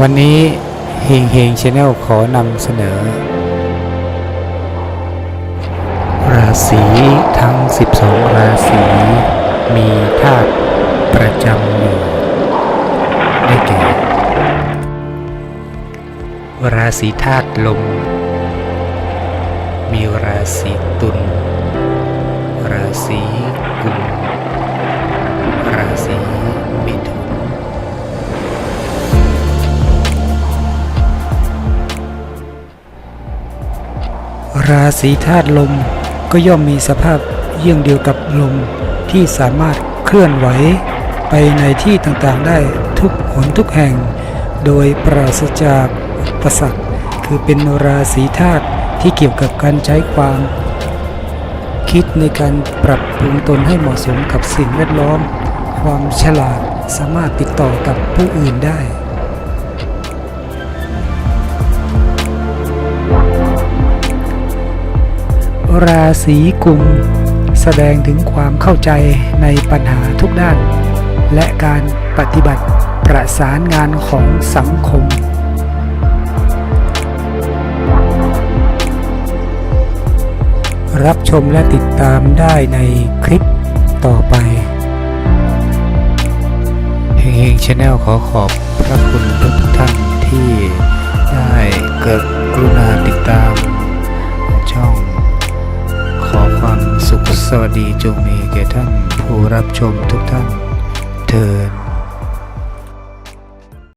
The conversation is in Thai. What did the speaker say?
วันนี้เฮงเฮงชาแนลขอนำเสนอ ราศีทั้ง 12 ราศีมีธาตุประจำอยู่ได้แก่ ราศีธาตุลม มีราศีตุลราศี ราศีธาตุลมก็ย่อมมีสภาพเยี่ยงเดียวกับลมที่สามารถเคลื่อนไหวไปในที่ต่างๆได้ทุกหนทุกแห่ง โดยปราศจากอุปสรรคคือเป็นราศีธาตุที่เกี่ยวกับการใช้ความ คิดในการปรับปรุงตนให้เหมาะสมกับสิ่งแวดล้อม ความฉลาดสามารถติดต่อกับผู้อื่นได้ ราศีกุม แสดงถึงความเข้าใจในปัญหาทุกด้าน และการปฏิบัติประสานงานของสังคม รับชมและติดตามได้ในคลิปต่อไปเฮงเฮงชาแนลขอขอบพระคุณทุกท่านที่ได้เกิด สวัสดีจงมีแก่ท่านผู้รับชมทุกท่าน